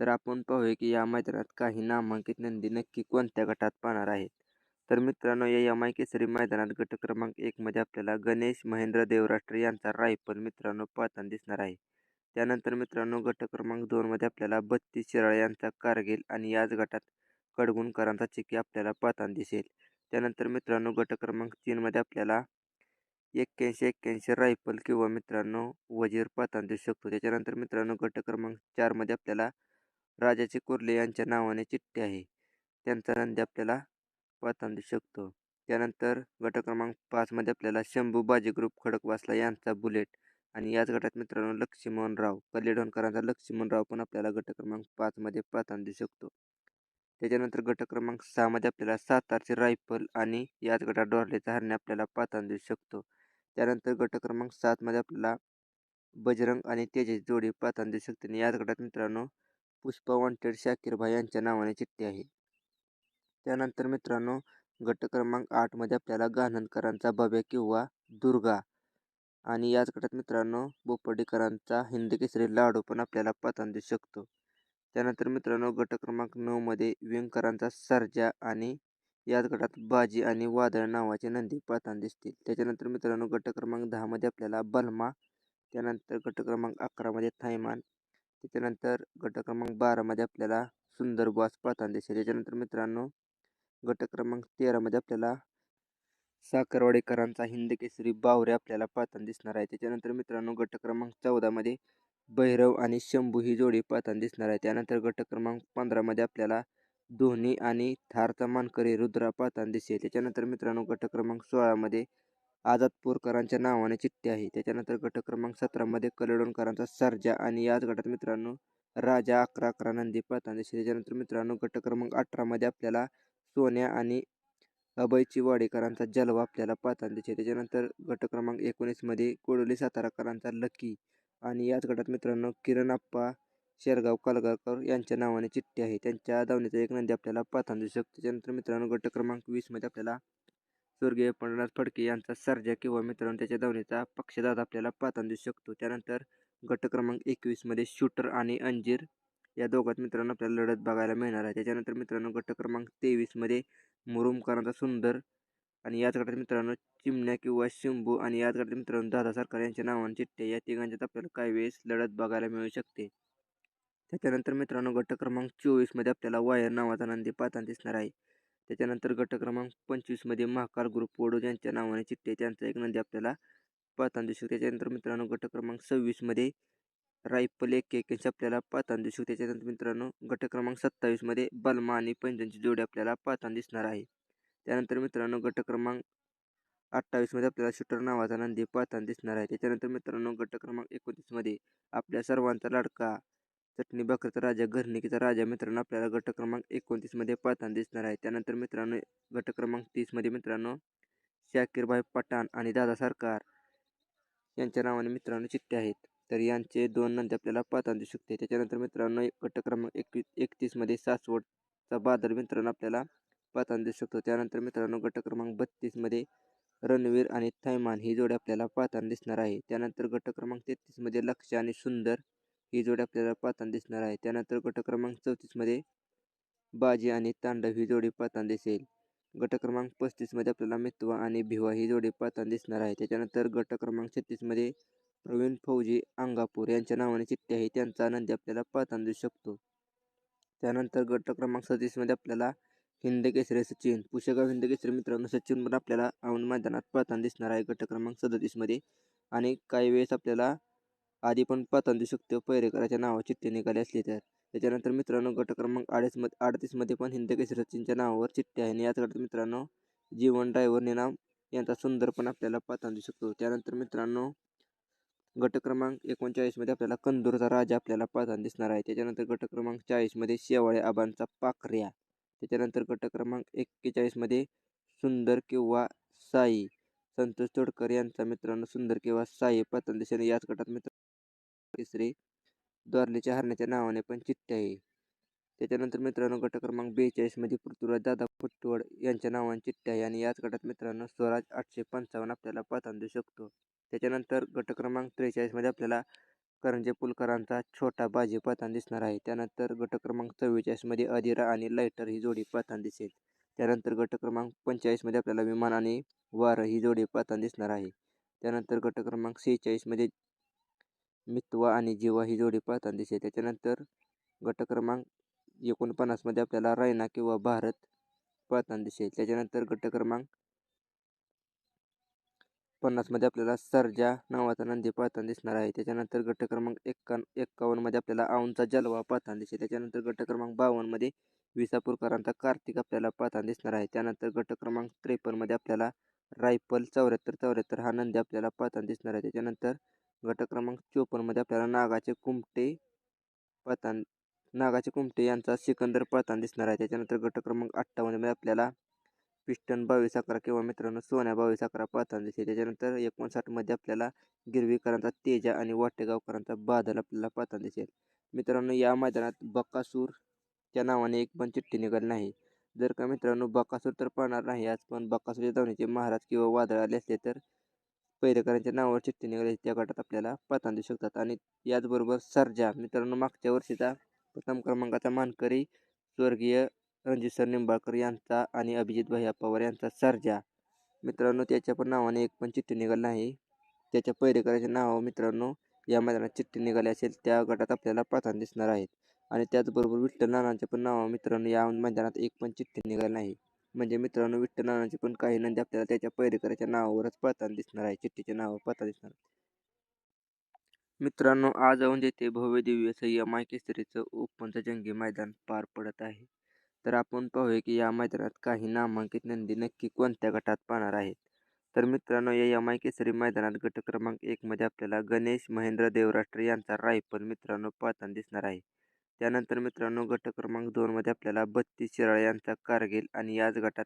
तर आपण पाहूया की या मैदानात काही नामांकित नंदी नक्की कोणत्या गटात पाहणार आहेत? तर मित्रांनो या यमाय केसरी मैदानात गट क्रमांक एकमध्ये आपल्याला गणेश महेंद्र देवराष्ट्र यांचा रायफल मित्रांनो पाहताना दिसणार आहे. त्यानंतर मित्रांनो गट क्रमांक दोनमध्ये आपल्याला बत्तीस शिराळे यांचा कारगिल आणि याच गटात कडगुणकरांचा चिकी आपल्याला पाहताना दिसेल. त्यानंतर मित्रांनो गट क्रमांक तीनमध्ये आपल्याला एक्क्याऐंशी एक्क्याऐंशी रायफल किंवा मित्रांनो वजीर पाहताना दिसू शकतो. त्याच्यानंतर मित्रांनो गट क्रमांक चारमध्ये आपल्याला राजाचे कुर्ले यांच्या नावाने चिठ्ठी आहे. त्यांचा नंदी आपल्याला पाहताना देऊ शकतो. त्यानंतर गट क्रमांक पाचमध्ये आपल्याला शंभू बाजी ग्रुप खडकवासला यांचा बुलेट आणि याच गटात मित्रांनो लक्ष्मणराव कल्लेडोणकरांचा लक्ष्मणराव पण आपल्याला गट क्रमांक पाचमध्ये पाहताना देऊ शकतो. त्याच्यानंतर गट क्रमांक सहामध्ये आपल्याला सातारचे रायफल आणि याच गटात डॉर्लेचा हरणे आपल्याला पाहताना देऊ शकतो. त्यानंतर गट क्रमांक सातमध्ये आपल्याला बजरंग आणि तेजाची जोडी पाहताना देऊ शकते आणि याच गटात मित्रांनो पुष्पा वॉन्टेड शाकीरभाई यांच्या नावाने चिठ्ठी आहे. त्यानंतर मित्रांनो गट क्रमांक आठमध्ये आपल्याला गाणनकरांचा बब्या किंवा दुर्गा आणि याच गटात मित्रांनो बोपर्डीकरांचा हिंदी केसरी लाडू पण आपल्याला पाहताना देऊ शकतो. त्यानंतर मित्रांनो गट क्रमांक नऊमध्ये व्यंकरांचा सर्जा आणि याच गटात बाजी आणि वादळ नावाचे नंदी पाहताना दिसतील. त्याच्यानंतर मित्रांनो गट क्रमांक दहामध्ये आपल्याला बलमा त्यानंतर गट क्रमांक अकरामध्ये थायमान त्याच्यानंतर गट क्रमांक बारामध्ये आपल्याला सुंदर बॉस पाहताना दिसेल. त्याच्यानंतर मित्रांनो गट क्रमांक तेरामध्ये आपल्याला साखरवाडेकरांचा हिंद केसरी बावरे आपल्याला पळताना दिसणार आहे. त्याच्यानंतर मित्रांनो गट क्रमांक चौदामध्ये भैरव आणि शंभू ही जोडी पाहताना दिसणार आहे. त्यानंतर गट क्रमांक पंधरामध्ये आपल्याला धोनी आणि थारचा मानकरी रुद्रा पाहताना दिसेल. त्याच्यानंतर मित्रांनो गट क्रमांक सोळामध्ये आझाद पोरकरांच्या नावाने चिठ्ठी आहे. त्याच्यानंतर गट क्रमांक सतरामध्ये कलडोणकरांचा सर्जा आणि याच गटात मित्रांनो राजा अकरा अकरा नंदी पाहताना त्याच्यानंतर मित्रांनो गट क्रमांक अठरामध्ये आपल्याला सोन्या आणि अभय वाडेकरांचा जलवा आपल्याला पाहताना दिसेल त्याच्यानंतर गट क्रमांक एकोणीसमध्ये कोडोली साताराकरांचा लकी आणि याच गटात मित्रांनो किरण आप्पा शेरगाव कलगावकर यांच्या नावाने चिठ्ठी आहे. त्यांच्या धावण्याचा एक नंदी आपल्याला पाहताना दिसू शकतो. त्याच्यानंतर मित्रांनो गट क्रमांक वीसमध्ये आपल्याला स्वर्गीय पंढरनाथ फडके यांचा सर्जा किंवा मित्रांनो त्याच्या धावणीचा पक्षदात आपल्याला पाहताना दिसू शकतो. त्यानंतर गट क्रमांक एकवीसमध्ये शूटर आणि अंजीर या दोघात मित्रांनो आपल्याला लढत बघायला मिळणार आहे. त्याच्यानंतर मित्रांनो गट क्रमांक तेवीसमध्ये मुरुमकरांचा सुंदर आणि याच गटात मित्रांनो चिमण्या किंवा शिंबू आणि याच गटात मित्रांनो दादा सरकार यांच्या नावाने चिठ्ठ्या या तिघांच्यात आपल्याला काही वेळेस लढत बघायला मिळू शकते. त्याच्यानंतर मित्रांनो गट क्रमांक चोवीसमध्ये आपल्याला वायर नावाचा नंदी पाहताना दिसणार आहे. त्याच्यानंतर गट क्रमांक पंचवीसमध्ये महाकाल ग्रुप वडोद यांच्या नावाने चिठ्ठे त्यांचा एक नंदी आपल्याला पाहताना दिसू त्याच्यानंतर मित्रांनो गट क्रमांक सव्वीसमध्ये रायफल एक एक्क्याऐंशी आपल्याला पाहताना दिसू त्याच्यानंतर मित्रांनो गट क्रमांक सत्तावीसमध्ये बलमा आणि पैंजनची जोडी आपल्याला पाहताना दिसणार आहे. त्यानंतर मित्रांनो गट क्रमांक अठ्ठावीसमध्ये आपल्याला शूटर नावाचा नंदी पाहताना दिसणार आहे. त्याच्यानंतर मित्रांनो गट क्रमांक एकोणतीसमध्ये आपल्या सर्वांचा लाडका चटणी भाकरचा राजा घरणिकीचा राजा. मित्रांनो आपल्याला गट क्रमांक एकोणतीसमध्ये पाहताना दिसणार आहे. त्यानंतर मित्रांनो गट क्रमांक तीसमध्ये मित्रांनो शाकीरभाई पठाण आणि दादा सरकार यांच्या नावाने मित्रांनो चिठ्ठे आहेत. तर यांचे दोन नंतर आपल्याला पाहताना दिसू शकते. त्याच्यानंतर मित्रांनो गट क्रमांक एकवीस एकतीसमध्ये सासवडचा बादल मित्रांनो आपल्याला पाहताना दिसू शकतो. त्यानंतर मित्रांनो गट क्रमांक बत्तीसमध्ये रणवीर आणि थैमान ही जोडी आपल्याला पाहताना दिसणार आहे. त्यानंतर गट क्रमांक तेहतीसमध्ये लक्ष आणि सुंदर ही जोडी आपल्याला पाहताना दिसणार आहे. त्यानंतर गट क्रमांक चौतीसमध्ये बाजी आणि तांडव ही जोडी पाहताना दिसेल. गट क्रमांक पस्तीसमध्ये आपल्याला मित्वा आणि भिवा ही जोडी पाहताना दिसणार आहे. त्याच्यानंतर गट क्रमांक छत्तीसमध्ये प्रवीण फौजी अंगापूर यांच्या नावाने चिठ्ठी आहे. त्यांचा आनंदी आपल्याला पाहताना दिसू शकतो. त्यानंतर गट क्रमांक आपल्याला हिंद केसरी सचिन पुशेगाव हिंद केसरी मित्रांनो सचिन पण आपल्याला औंध मैदानात पाहताना दिसणार आहे. गट क्रमांक सदतीसमध्ये आणि काही वेळेस आपल्याला आधी पण पाहताना दिसू शकतो पैरेकराच्या नावावर चिठ्ठी निघाली असली तर. त्याच्यानंतर मित्रांनो गट क्रमांक अडीचमध्ये अडतीसमध्ये पण हिंद केसरी सचिनच्या नावावर चिठ्ठी आहे आणि याच गटात मित्रांनो जीवन ड्रायव्हर निनाम यांचा सुंदर पण आपल्याला पाहताना शकतो त्यानंतर मित्रांनो गट क्रमांक एकोणचाळीसमध्ये आपल्याला कंदूरचा राजा आपल्याला पाहताना दिसणार आहे. त्याच्यानंतर गट क्रमांक चाळीसमध्ये शेवाळे आबांचा पाखऱ्या. त्याच्यानंतर गट क्रमांक एक्केचाळीसमध्ये सुंदर किंवा साई. संतोष तोडकर यांचा मित्रांनो सुंदर किंवा साई पाहताना दिसेल. याच गटात मित्र केसरी द्वारलेच्या हरण्याच्या नावाने पण चिठ्ठी आहे. त्याच्यानंतर मित्रांनो गट क्रमांक बेचाळीसमध्ये पृथ्वीराज दादा फुटवड यांच्या नावाने चिठ्ठी आहे आणि याच गटात मित्रांनो स्वराज आठशे पंचावन्न आपल्याला पाहताना देऊ शकतो. त्याच्यानंतर गट क्रमांक त्रेचाळीसमध्ये आपल्याला करंजे पुलकरांचा छोटा बाजी पातान दिसणार आहे. त्यानंतर गट क्रमांक चव्वेचाळीसमध्ये अधिरा आणि लायटर ही जोडी पळताना दिसेल. त्यानंतर गट क्रमांक पंचेचाळीसमध्ये आपल्याला विमान आणि वार ही जोडी पातान दिसणार आहे. त्यानंतर गट क्रमांक सेहेचाळीसमध्ये मित्वा आणि जीवा ही जोडी पळताना दिसेल त्याच्यानंतर गट क्रमांक एकोणपन्नासमध्ये आपल्याला रायना किंवा भारत पळताना दिसेल त्याच्यानंतर गट क्रमांक पन्नासमध्ये आपल्याला सर्जा नावाचा नंदी पळताना दिसणार आहे. त्याच्यानंतर गट क्रमांक एक्कावन्न एक्कावन्नमध्ये आपल्याला औंचा जलवा पळताना दिसेल त्याच्यानंतर गट क्रमांक बावन्नमध्ये विसापूरकरांचा कार्तिक आपल्याला पळताना दिसणार आहे. त्यानंतर गट क्रमांक त्रेपन्नमध्ये आपल्याला रायफल चौऱ्याहत्तर चौऱ्याहत्तर हा नंदी आपल्याला पळताना दिसणार आहे. त्याच्यानंतर घटक क्रमांक चोपन्नमध्ये आपल्याला नागाचे कुमटे पळताना नागाचे कुमटे यांचा सिकंदर पळताना दिसणार आहे. त्याच्यानंतर घटक क्रमांक अठ्ठावन्नमध्ये आपल्याला पिस्टन बावीस अकरा किंवा मित्रांनो सोन्या बावीस अकरा पळताना दिसेल. त्याच्यानंतर एकोणसाठमध्ये आपल्याला गिरवीकरांचा तेजा आणि वाटेगावकरांचा बादल आपल्याला पळताना दिसेल. मित्रांनो या मैदानात बक्कासूरच्या नावाने एक पण चिठ्ठी निघाली नाही. जर का मित्रांनो बकासूर तर पळणार नाही. आज पण बकासूरच्या धावण्याचे महाराज किंवा वादळ आले असले तर पैरेकरांच्या नावावर चिठ्ठी निघाली त्या गटात आपल्याला पळताना दिसू शकतात. आणि याचबरोबर सर्जा मित्रांनो मागच्या वर्षीचा प्रथम क्रमांकाचा मानकरी स्वर्गीय रणजित सर निंबाळकर यांचा आणि अभिजित भैया पवार यांचा सर्जा. मित्रांनो त्याच्या पण नावाने एक पण चिठ्ठी निघाली नाही. त्याच्या पैरेकरांच्या नावावर मित्रांनो या मैदानात चिठ्ठी निघाली असेल त्या गटात आपल्याला पळताना दिसणार आहेत. आणि त्याचबरोबर विठ्ठल नानांच्या पण नावावर मित्रांनो या मैदानात एक पण चिठ्ठी निघाली नाही. म्हणजे मित्रांनो विठ्ठल नानाची पण काही नंदी आपल्याला त्याच्या पैरेकराच्या नावावरच पळताना दिसणार आहे चिठ्ठीच्या नावावर पळताना दिसणार मित्रांनो आज औंध येथे भव्य दिव्य संयम आय केसरीचं ओपनचं जंगी मैदान पार पडत आहे. तर आपण पाहूया की या मैदानात काही नामांकित नंदी नक्की कोणत्या गटात पाहणार आहेत. तर मित्रांनो या यम आय केसरी मैदानात गट क्रमांक एकमध्ये आपल्याला गणेश महेंद्र देवराष्ट्र यांचा रायफल मित्रांनो पळताना दिसणार आहे. त्यानंतर मित्रांनो गट क्रमांक दोनमध्ये आपल्याला बत्तीस शिराळे यांचा कारगिल आणि याच गटात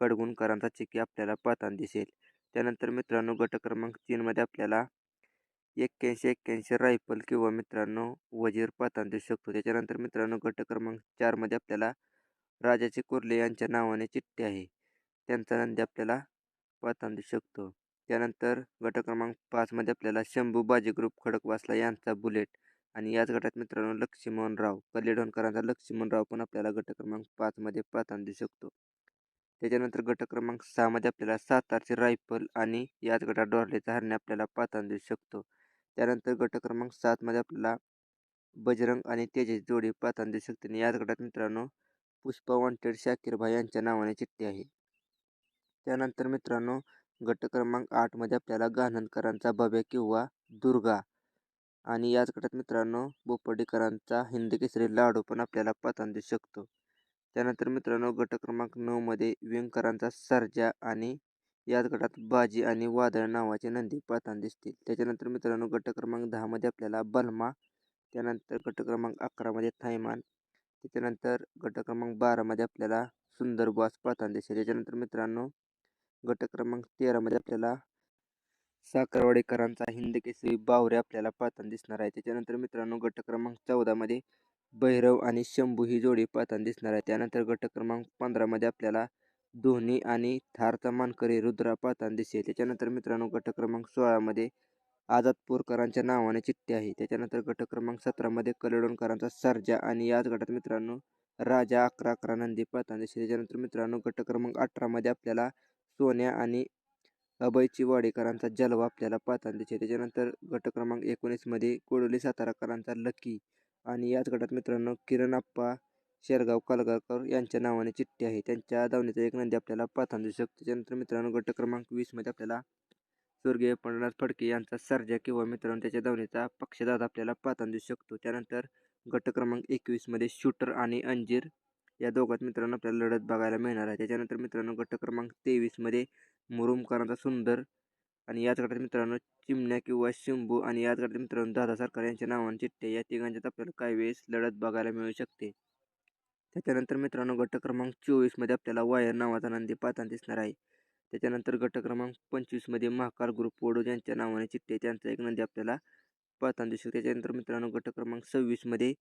कडगुणकरांचा चिकी आपल्याला पाहताना दिसेल. त्यानंतर मित्रांनो गट क्रमांक तीनमध्ये आपल्याला एक्क्याऐंशी एक्क्याऐंशी रायफल किंवा मित्रांनो वजीर पाहताना दिसू शकतो. त्याच्यानंतर मित्रांनो गट क्रमांक चारमध्ये आपल्याला राजाचे कुर्ले यांच्या नावाने चिठ्ठी आहे. त्यांचा नंदी आपल्याला पाहताना दिसू शकतो. त्यानंतर गट क्रमांक पाचमध्ये आपल्याला शंभू बाजी ग्रुप खडकवासला यांचा बुलेट. आणि याच गटात मित्रांनो लक्ष्मणराव कल्लेडोणकरांचा लक्ष्मणराव पण आपल्याला गट क्रमांक पाचमध्ये प्राधान्य देऊ शकतो. त्याच्यानंतर गट क्रमांक सहामध्ये आपल्याला सातारचे रायफल आणि याच गटात डॉर्लेचा हरणे आपल्याला प्राधान्य देऊ शकतो. त्यानंतर गट क्रमांक सातमध्ये आपल्याला बजरंग आणि तेजस जोडी प्राधान्य देऊ शकते. आणि याच गटात मित्रांनो पुष्पा वॉन्टेड शाकीरभाई यांच्या नावाने चिठ्ठी आहे. त्यानंतर मित्रांनो गट क्रमांक आठमध्ये आपल्याला गाणनकरांचा बब्या किंवा दुर्गा आणि याच गटात मित्रांनो बोपर्डीकरांचा हिंद केसरी लाडू पण आपल्याला पाहताना देऊ शकतो. त्यानंतर मित्रांनो गट क्रमांक नऊमध्ये व्यंकरांचा सर्जा आणि याच गटात बाजी आणि वादळ नावाचे नंदी पाहताना दिसतील. त्याच्यानंतर मित्रांनो गट क्रमांक दहामध्ये आपल्याला बलमा त्यानंतर गट क्रमांक अकरामध्ये थायमान त्याच्यानंतर गट क्रमांक बारामध्ये आपल्याला सुंदर बॉस पाहताना दिसेल. त्याच्यानंतर मित्रांनो गट क्रमांक तेरामध्ये आपल्याला साखरवाडीकरांचा हिंद केसरी बावरे आपल्याला पाहताना दिसणार आहे. त्याच्यानंतर मित्रांनो गट क्रमांक चौदामध्ये भैरव आणि शंभू ही जोडी पाहताना दिसणार आहे. त्यानंतर गट क्रमांक पंधरामध्ये आपल्याला धोनी आणि थारचा मानकरी रुद्रा पाहताना दिसेल. त्याच्यानंतर मित्रांनो गट क्रमांक सोळामध्ये आझादपूरकरांच्या नावाने चिठ्ठी आहे. त्याच्यानंतर गट क्रमांक सतरामध्ये कलडोणकरांचा सर्जा आणि याच गटात मित्रांनो राजा अकरा अकरा नंदी पाहताना दिसेल. त्याच्यानंतर मित्रांनो गट क्रमांक अठरामध्ये आपल्याला सोन्या आणि अभय वाडेकरांचा जलवा आपल्याला पाहताना दिसेल त्याच्यानंतर गट क्रमांक एकोणीसमध्ये कोडोली साताराकरांचा लकी. आणि याच गटात मित्रांनो किरण आप्पा शेरगाव कालगावकर यांच्या नावाने चिठ्ठी आहे. त्यांच्या धावण्याचा एक नंदी आपल्याला पाहताना दिसू शकतो. त्याच्यानंतर मित्रांनो गट क्रमांक वीसमध्ये आपल्याला स्वर्गीय पंढरनाथ फडके यांचा सर्जा किंवा मित्रांनो त्याच्या धावण्याचा पक्षदाद आपल्याला पाहताना दिसू शकतो. त्यानंतर गट क्रमांक एकवीसमध्ये शूटर आणि अंजीर या दोघात मित्रांनो आपल्याला लढत बघायला मिळणार आहे. त्याच्यानंतर मित्रांनो गट क्रमांक तेवीसमध्ये मुरुमकरांचा सुंदर आणि याच गटातील मित्रांनो चिमण्या किंवा शिंबू आणि याच गटातील मित्रांनो दादा सरकार यांच्या नावाने चिठ्ठ्या या तिघांच्यात आपल्याला काही वेळेस लढत बघायला मिळू शकते. त्याच्यानंतर मित्रांनो गट क्रमांक चोवीसमध्ये आपल्याला वायर नावाचा नंदी पाहताना दिसणार आहे. त्याच्यानंतर गट क्रमांक पंचवीसमध्ये महाकाल ग्रुप वडोद यांच्या नावाने चिठ्ठे त्यांचा एक नंदी आपल्याला पाहताना दिसू त्याच्यानंतर मित्रांनो गट क्रमांक सव्वीसमध्ये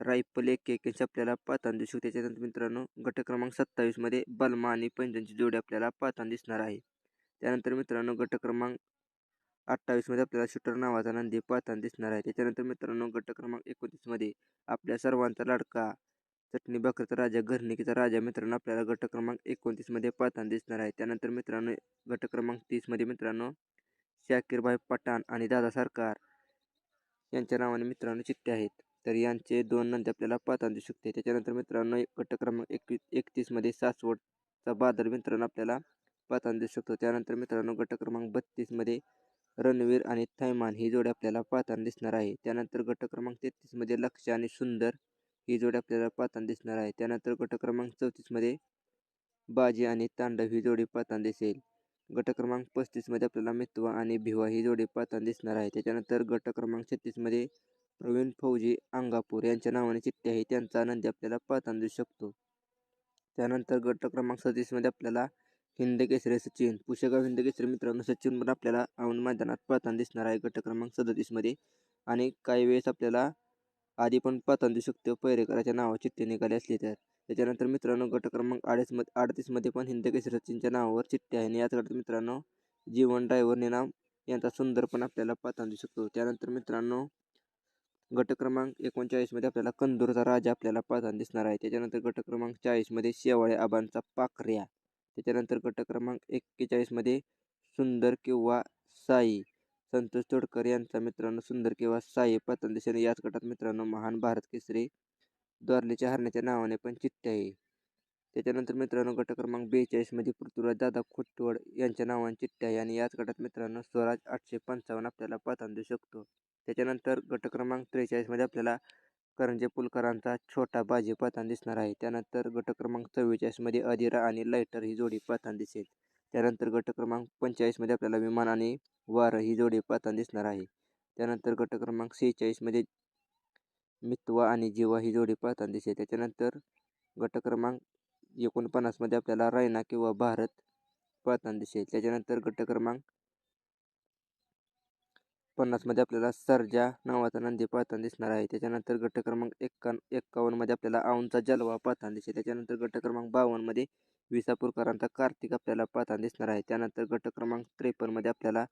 रायफल एक एक्याऐंशी आपल्याला पाहताना दिसू. त्याच्यानंतर मित्रांनो गट क्रमांक सत्तावीसमध्ये बलमा आणि पंजांची जोडी आपल्याला पाहताना दिसणार आहे. त्यानंतर मित्रांनो गट क्रमांक अठ्ठावीसमध्ये आपल्याला शूटर नावाचा नंदी पाहताना दिसणार आहे. त्याच्यानंतर मित्रांनो गट क्रमांक एकोणतीसमध्ये आपल्या सर्वांचा लाडका चटणी भाकरचा राजा घरणिकीचा राजा मित्रांनो आपल्याला गट क्रमांक एकोणतीसमध्ये पाहताना दिसणार आहे. त्यानंतर मित्रांनो गट क्रमांक तीसमध्ये मित्रांनो शाकीरभाई पठाण आणि दादा सरकार यांच्या नावाने मित्रांनो चित्ते आहेत. तर यांचे दोन नंदी आपल्याला पाहताना दिसू शकते. त्याच्यानंतर मित्रांनो गट क्रमांक एकवीस एकतीसमध्ये सासवडचा बादल मित्रांनो आपल्याला पाहताना दिसू शकतो. त्यानंतर मित्रांनो गट क्रमांक बत्तीसमध्ये रणवीर आणि थैमान ही जोडी आपल्याला पाहताना दिसणार आहे. त्यानंतर गट क्रमांक तेहतीसमध्ये लक्ष आणि सुंदर ही जोडी आपल्याला पाहताना दिसणार आहे. त्यानंतर गट क्रमांक चौतीसमध्ये बाजी आणि तांडव ही जोडी पाहताना दिसेल. गट क्रमांक पस्तीसमध्ये आपल्याला मित्वा आणि भिवा ही जोडी पाहताना दिसणार आहे. त्याच्यानंतर गट क्रमांक छत्तीसमध्ये प्रवीण फौजी अंगापूर यांच्या नावाने चिठ्ठी आहे. त्यांचा आनंदी आपल्याला पाहताना दिसू शकतो. त्यानंतर गट क्रमांक सदतीसमध्ये आपल्याला हिंद केसरी सचिन पुशेगाव हिंद केसरी मित्रांनो सचिन पण आपल्याला औंध मैदानात पाहताना दिसणार आहे. गट क्रमांक सदतीसमध्ये आणि काही वेळेस आपल्याला आधी पण पाहताना दिसू शकतो. पैरेकराच्या नावावर चिठ्ठी निघाली असली तर. त्याच्यानंतर मित्रांनो गट क्रमांक अडीचमध्ये अडतीसमध्ये पण हिंद केसरी सचिनच्या नावावर चिठ्ठी आहे. आणि याच गटात मित्रांनो जीवन ड्रायव्हर निनाम यांचा सुंदर पण आपल्याला पाहताना दिसू शकतो. त्यानंतर मित्रांनो गट क्रमांक एकोणचाळीसमध्ये आपल्याला कंदूरचा राजा आपल्याला पाहताना दिसणार आहे. त्याच्यानंतर गट क्रमांक चाळीसमध्ये शेवाळे आबांचा पाखऱ्या. त्याच्यानंतर गट क्रमांक एक्केचाळीसमध्ये सुंदर किंवा साई. संतोष तोडकर यांचा मित्रांनो सुंदर किंवा साई पाहताना दिसेल याच गटात मित्रांनो महान भारत केसरी द्वारलीच्या हरण्याच्या नावाने पण चिठ्ठी आहे. त्याच्यानंतर मित्रांनो गट क्रमांक बेचाळीसमध्ये पृथ्वीराज दादा खोटवड यांच्या नावाने चिठ्ठी आहे आणि याच गटात मित्रांनो स्वराज आठशे पंचावन्न आपल्याला पाहताना देऊ शकतो. त्याच्यानंतर गट क्रमांक त्रेचाळीसमध्ये आपल्याला करंजे पुलकरांचा छोटा बाजी पाहताना दिसणार आहे. त्यानंतर गट क्रमांक चव्वेचाळीसमध्ये अधिरा आणि लायटर ही जोडी पाहताना दिसेल. त्यानंतर गट क्रमांक पंचेचाळीसमध्ये आपल्याला विमान आणि वारं ही जोडी पाहताना दिसणार आहे. त्यानंतर गट क्रमांक सेहेचाळीसमध्ये मितवा आणि जीवा ही जोडी पाहताना दिसेल. त्याच्यानंतर गट क्रमांक एकोणपन्नासमध्ये आपल्याला रायना किंवा भारत पाहताना दिसेल. त्याच्यानंतर गट क्रमांक पन्नासमध्ये आपल्याला सर्जा नावाचा नंदी पाहताना दिसणार आहे. त्याच्यानंतर गट क्रमांक एक्कावन्न एक्कावन्नमध्ये आपल्याला औंधचा जलवा पाहताना दिसेल. त्याच्यानंतर गट क्रमांक बावन्नमध्ये विसापूरकरांचा कार्तिक आपल्याला पाहताना दिसणार आहे. त्यानंतर गट क्रमांक त्रेपन्नमध्ये आपल्याला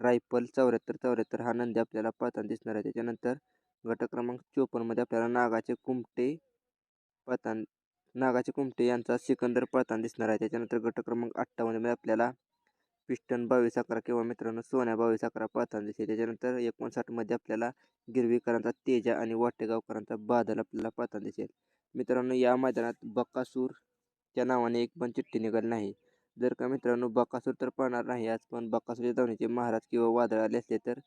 रायफल चौऱ्याहत्तर चौऱ्याहत्तर हा नंदी आपल्याला पाहताना दिसणार आहे. त्याच्यानंतर गट क्रमांक चोपन्नमध्ये आपल्याला नागाचे कुमटे पाहताना नागाचे कुमटे यांचा सिकंदर पाहताना दिसणार आहे. त्याच्यानंतर गट क्रमांक अठ्ठावन्नमध्ये आपल्याला पिस्टन बावीस अकरा किंवा मित्रांनो सोन्या बावीस अकरा पाहताना दिसेल त्याच्यानंतर एकोणसाठमध्ये आपल्याला गिरवीकरांचा तेजा आणि वाटेगावकरांचा बादल आपल्याला पाहताना दिसेल. मित्रांनो या मैदानात बकासूरच्या नावाने एक पण चिठ्ठी निघाली नाही. जर का मित्रांनो बकासूर तर पाहणार नाही आज पण बकासूरच्या धावणीचे महाराज किंवा वादळ आले असले तर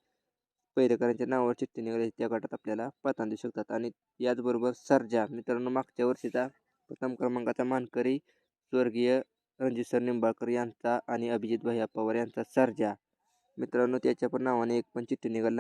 पैरेकरांच्या नावावर चिठ्ठी निघाली त्या गटात आपल्याला पाहताना दिसू शकतात. आणि याचबरोबर सर्जा मित्रांनो मागच्या वर्षीचा प्रथम क्रमांकाचा मानकरी स्वर्गीय रणजित सर निंबाळकर यांचा आणि अभिजित भैया पवार यांचा सर्जा. मित्रांनो त्याच्या पण नावाने एक पण चिठ्ठी निघाली.